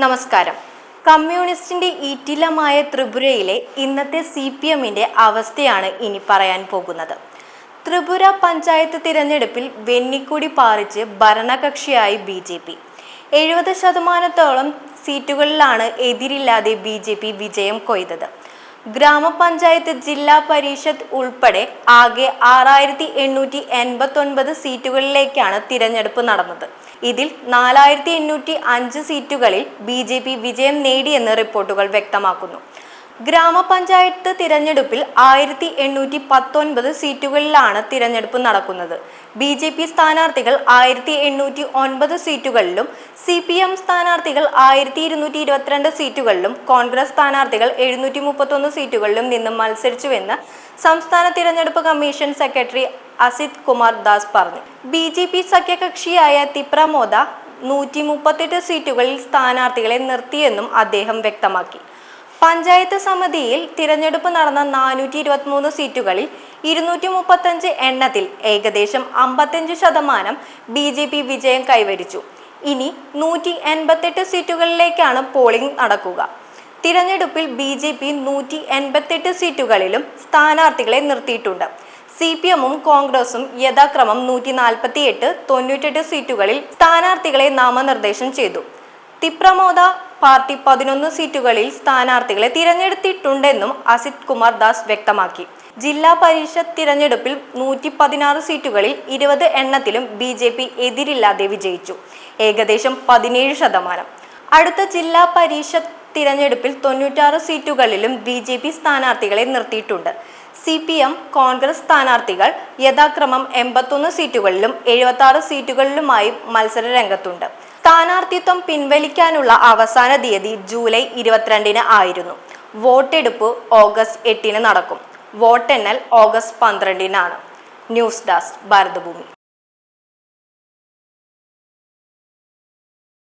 നമസ്കാരം. കമ്മ്യൂണിസ്റ്റിന്റെ ഈറ്റിലമായ ത്രിപുരയിലെ ഇന്നത്തെ സി പി എമ്മിന്റെ അവസ്ഥയാണ് ഇനി പറയാൻ പോകുന്നത്. ത്രിപുര പഞ്ചായത്ത് തിരഞ്ഞെടുപ്പിൽ വെന്നിക്കൊടി പാറിച്ച് ഭരണകക്ഷിയായി ബി ജെ പി. എഴുപത് ശതമാനത്തോളം സീറ്റുകളിലാണ് എതിരില്ലാതെ ബി ജെ പി വിജയം കൊയ്തത്. ഗ്രാമപഞ്ചായത്ത് ജില്ലാ പരിഷത്ത് ഉൾപ്പെടെ ആകെ ആറായിരത്തി എണ്ണൂറ്റി എൺപത്തി ഒൻപത് സീറ്റുകളിലേക്കാണ് തിരഞ്ഞെടുപ്പ് നടന്നത്. ഇതിൽ നാലായിരത്തി എണ്ണൂറ്റി അഞ്ച് സീറ്റുകളിൽ ബി ജെ പി വിജയം നേടിയെന്ന് റിപ്പോർട്ടുകൾ വ്യക്തമാക്കുന്നു. ഗ്രാമപഞ്ചായത്ത് തിരഞ്ഞെടുപ്പിൽ ആയിരത്തി എണ്ണൂറ്റി പത്തൊൻപത് സീറ്റുകളിലാണ് തിരഞ്ഞെടുപ്പ് നടക്കുന്നത്. ബി ജെ പി സ്ഥാനാർത്ഥികൾ ആയിരത്തി എണ്ണൂറ്റി ഒൻപത് സീറ്റുകളിലും സി പി എം സ്ഥാനാർത്ഥികൾ ആയിരത്തി ഇരുന്നൂറ്റി ഇരുപത്തിരണ്ട് സീറ്റുകളിലും കോൺഗ്രസ് സ്ഥാനാർത്ഥികൾ എഴുന്നൂറ്റി മുപ്പത്തൊന്ന് സീറ്റുകളിലും നിന്ന് മത്സരിച്ചുവെന്ന് സംസ്ഥാന തിരഞ്ഞെടുപ്പ് കമ്മീഷൻ സെക്രട്ടറി അസിത് കുമാർ ദാസ് പറഞ്ഞു. ബി ജെ പി സഖ്യകക്ഷിയായ തിപ്രമോദ നൂറ്റി മുപ്പത്തെട്ട് സീറ്റുകളിൽ സ്ഥാനാർത്ഥികളെ നിർത്തിയെന്നും അദ്ദേഹം വ്യക്തമാക്കി. പഞ്ചായത്ത് സമിതിയിൽ തിരഞ്ഞെടുപ്പ് നടന്ന നാനൂറ്റി ഇരുപത്തിമൂന്ന് സീറ്റുകളിൽ ഇരുന്നൂറ്റി മുപ്പത്തഞ്ച് എണ്ണത്തിൽ ഏകദേശം അമ്പത്തഞ്ച് ശതമാനം ബി ജെ പി വിജയം കൈവരിച്ചു. ഇനി നൂറ്റി എൺപത്തെട്ട് സീറ്റുകളിലേക്കാണ് പോളിംഗ് നടക്കുക. തിരഞ്ഞെടുപ്പിൽ ബി ജെ പി നൂറ്റി എൺപത്തെട്ട് സീറ്റുകളിലും സ്ഥാനാർത്ഥികളെ നിർത്തിയിട്ടുണ്ട്. സി പി എമ്മും കോൺഗ്രസും യഥാക്രമം നൂറ്റി നാൽപ്പത്തി എട്ട് തൊണ്ണൂറ്റെട്ട് സീറ്റുകളിൽ സ്ഥാനാർത്ഥികളെ നാമനിർദ്ദേശം ചെയ്തു. തിപ്രമോദ പാർട്ടി പതിനൊന്ന് സീറ്റുകളിൽ സ്ഥാനാർത്ഥികളെ തിരഞ്ഞെടുത്തിട്ടുണ്ടെന്നും അസിത് കുമാർ ദാസ് വ്യക്തമാക്കി. ജില്ലാ പരിഷത്ത് തിരഞ്ഞെടുപ്പിൽ നൂറ്റി പതിനാറ് സീറ്റുകളിൽ ഇരുപത് എണ്ണത്തിലും ബി ജെ പി എതിരില്ലാതെ വിജയിച്ചു. ഏകദേശം പതിനേഴ് ശതമാനം. അടുത്ത ജില്ലാ പരിഷത്ത് തിരഞ്ഞെടുപ്പിൽ തൊണ്ണൂറ്റാറ് സീറ്റുകളിലും ബി ജെ പി സ്ഥാനാർത്ഥികളെ നിർത്തിയിട്ടുണ്ട്. സി പി എം കോൺഗ്രസ് സ്ഥാനാർത്ഥികൾ യഥാക്രമം എൺപത്തൊന്ന് സീറ്റുകളിലും എഴുപത്തി സീറ്റുകളിലുമായി മത്സര രംഗത്തുണ്ട് സ്ഥാനാർത്ഥിത്വം പിൻവലിക്കാനുള്ള അവസാന തീയതി ജൂലൈ ഇരുപത്തിരണ്ടിന് ആയിരുന്നു. വോട്ടെടുപ്പ് ഓഗസ്റ്റ് എട്ടിന് നടക്കും. വോട്ടെണ്ണൽ ഓഗസ്റ്റ് പന്ത്രണ്ടിനാണ്. News desk Bharatabhoomi.